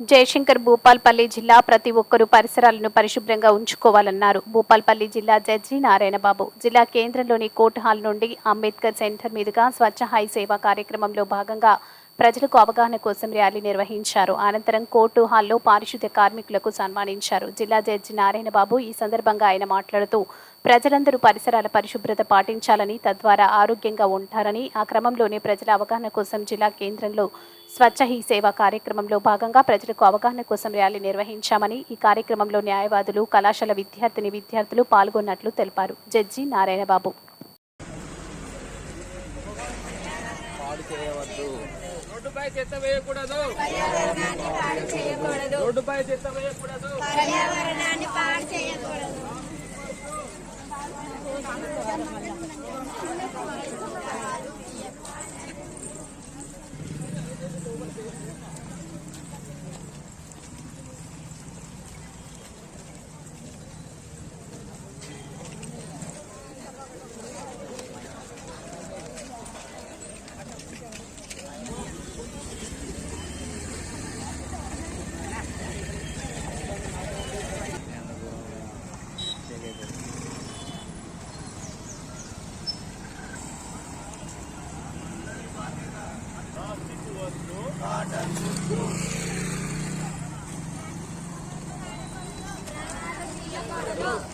జయశంకర్ భూపాల్పల్లి జిల్లా ప్రతి ఒక్కరూ పరిసరాలను పరిశుభ్రంగా ఉంచుకోవాలన్నారు. భూపాల్పల్లి జిల్లా జడ్జి నారాయణబాబు. జిల్లా కేంద్రంలోని కోర్టు హాల్ నుండి అంబేద్కర్ సెంటర్ మీదుగా స్వచ్ఛ హై సేవా కార్యక్రమంలో భాగంగా ప్రజలకు అవగాహన కోసం ర్యాలీ నిర్వహించారు. అనంతరం కోర్టు హాల్లో పారిశుద్ధ్య కార్మికులకు సన్మానించారు. జిల్లా జడ్జి నారాయణబాబు ఈ సందర్భంగా ఆయన మాట్లాడుతూ ప్రజలందరూ పరిసరాల పరిశుభ్రత పాటించాలని తద్వారా ఆరోగ్యంగా ఉంటారని ఆ క్రమంలోనే ప్రజల అవగాహన కోసం జిల్లా కేంద్రంలో స్వచ్ఛ హీ సేవ కార్యక్రమంలో భాగంగా ప్రజలకు అవగాహన కోసం ర్యాలీ నిర్వహించామని ఈ కార్యక్రమంలో న్యాయవాదులు కళాశాల విద్యార్థిని విద్యార్థులు పాల్గొన్నట్లు తెలిపారు. జడ్జి నారాయణబాబు రోడ్డుపై చెత్త వేయకూడదు. రోడ్డుపై చెత్త వేయకూడదు. పర్యావరణాన్ని పాడు చేయకూడదు.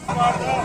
రోడ్డుపై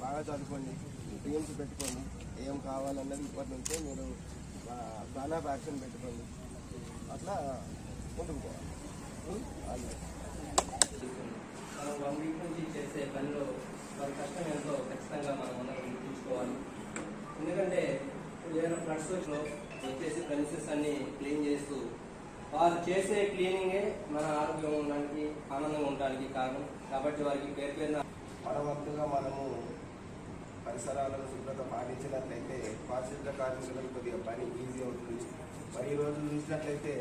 బాగా చదువుకోండి టీమ్స్ పెట్టుకోండి ఏం కావాలన్నది ఇప్పటి నుంచే మీరు ప్లాన్ ఆఫ్ యాక్షన్ పెట్టుకోండి అట్లా ముందుకు పోవాలి అది. మనం వన్ వీక్ నుంచి చేసే పనిలో వారి కష్టం ఎంతో ఖచ్చితంగా మనం అందరం గుర్తుంచుకోవాలి. ఎందుకంటే ఏదైనా ఫ్లడ్స్ వచ్చిన వచ్చేసి ప్రెమిసెస్ అన్ని క్లీన్ చేస్తూ వారు చేసే క్లీనింగే మన ఆరోగ్యం ఉండడానికి ఆనందంగా ఉండడానికి కారణం. కాబట్టి వారికి పేరు పేరున మన మనము పరిసరాలను శుభ్రత పాటించినట్లయితే పారిశుద్ధ కార్మికులకు కొద్దిగా పని ఈజీ అవుతుంది. మరి ఈ రోజు చూసినట్లయితే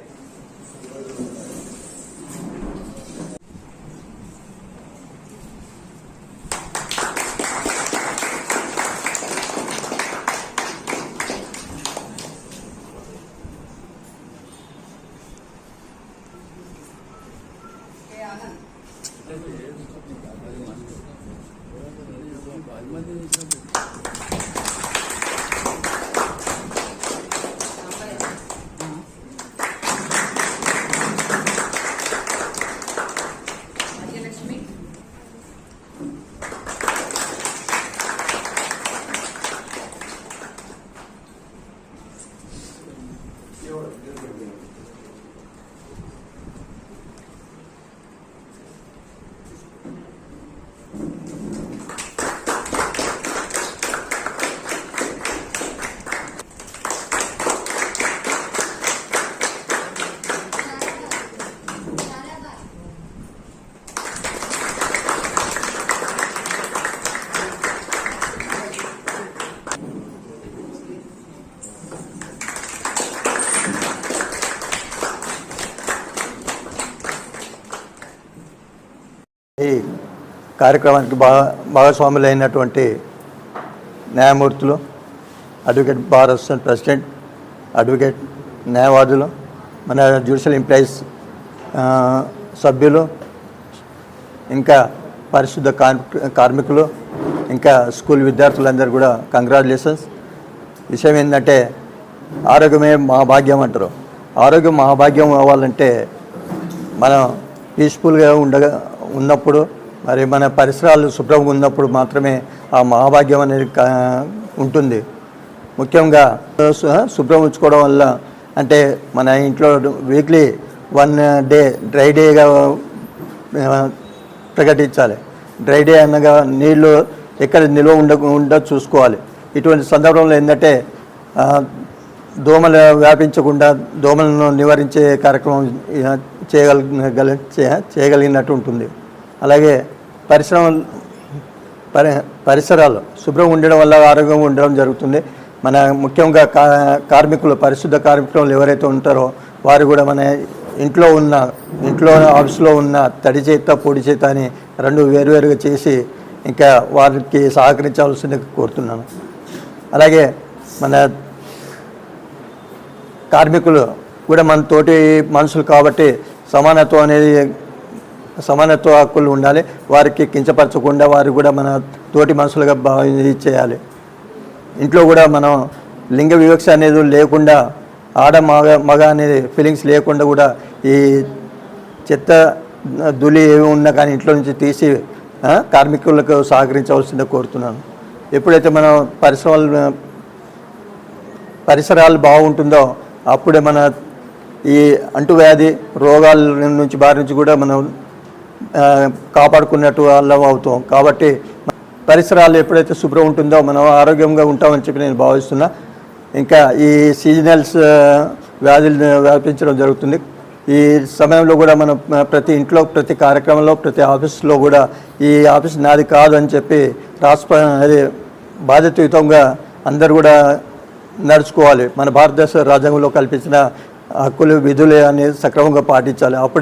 ఈరోజు కార్యక్రమానికి భాగ భాగస్వాములైనటువంటి న్యాయమూర్తులు అడ్వకేట్ బార్ ప్రెసిడెంట్ అడ్వకేట్ న్యాయవాదులు మన జ్యుడిషియల్ ఎంప్లాయీస్ సభ్యులు ఇంకా పరిశుద్ధ కార్మికులు ఇంకా స్కూల్ విద్యార్థులందరూ కూడా కంగ్రాచులేషన్స్. విషయం ఏంటంటే ఆరోగ్యమే మహాభాగ్యం అంటారు. ఆరోగ్యం మహాభాగ్యం అవ్వాలంటే మనం పీస్ఫుల్గా ఉండగా ఉన్నప్పుడు మరి మన పరిసరాలు శుభ్రంగా ఉన్నప్పుడు మాత్రమే ఆ మహాభాగ్యం అనేది ఉంటుంది. ముఖ్యంగా శుభ్రం ఉంచుకోవడం వల్ల అంటే మన ఇంట్లో వీక్లీ వన్ డే డ్రై డేగా ప్రకటించాలి. డ్రై డే అనగా నీళ్ళు ఎక్కడ నిల్వ ఉండ ఉండ చూసుకోవాలి. ఇటువంటి సందర్భంలో ఏంటంటే దోమలు వ్యాపించకుండా దోమలను నివారించే కార్యక్రమం చేయగల చేయగలిగినట్టు ఉంటుంది. అలాగే పరిశ్రమ పరి పరిసరాలు శుభ్రం ఉండడం వల్ల ఆరోగ్యంగా ఉండడం జరుగుతుంది. మన ముఖ్యంగా కా కార్మికులు పరిశుద్ధ కార్మికులు ఎవరైతే ఉంటారో వారు కూడా మన ఇంట్లో ఉన్న ఇంట్లో ఆఫీస్లో ఉన్న తడి చేత పొడి చేత అని రెండు వేరువేరుగా చేసి ఇంకా వారికి సహకరించాల్సింది కోరుతున్నాను. అలాగే మన కార్మికులు కూడా మన తోటి మనుషులు కాబట్టి సమానత్వం అనేది సమానత్వ హక్కులు ఉండాలి. వారికి కించపరచకుండా వారు కూడా మన తోటి మనుషులుగా భావి ఇది చేయాలి. ఇంట్లో కూడా మనం లింగ వివక్ష అనేది లేకుండా ఆడ మగ మగ అనేది ఫీలింగ్స్ లేకుండా కూడా ఈ చెత్త దులి ఏమి ఉన్నా కానీ ఇంట్లో నుంచి తీసి కార్మికులకు సహకరించవలసిందే కోరుతున్నాను. ఎప్పుడైతే మనం పరిశ్రమలు పరిసరాలు బాగుంటుందో అప్పుడే మన ఈ అంటువ్యాధి రోగాల నుంచి బారి నుంచి కూడా మనం కాపాడుకున్నట్టు వాళ్ళం అవుతాం. కాబట్టి పరిసరాలు ఎప్పుడైతే శుభ్రం ఉంటుందో మనం ఆరోగ్యంగా ఉంటామని చెప్పి నేను భావిస్తున్నా. ఇంకా ఈ సీజనల్స్ వ్యాధులు వ్యాపించడం జరుగుతుంది. ఈ సమయంలో కూడా మనం ప్రతి ఇంట్లో ప్రతి కార్యక్రమంలో ప్రతి ఆఫీస్లో కూడా ఈ ఆఫీస్ నాది కాదు అని చెప్పి రాష్ట్ర అది బాధ్యతయుతంగా అందరు కూడా నడుచుకోవాలి. మన భారతదేశ రాజ్యాంగంలో కల్పించిన హక్కులు విధులు అనేది సక్రమంగా పాటించాలి. అప్పుడు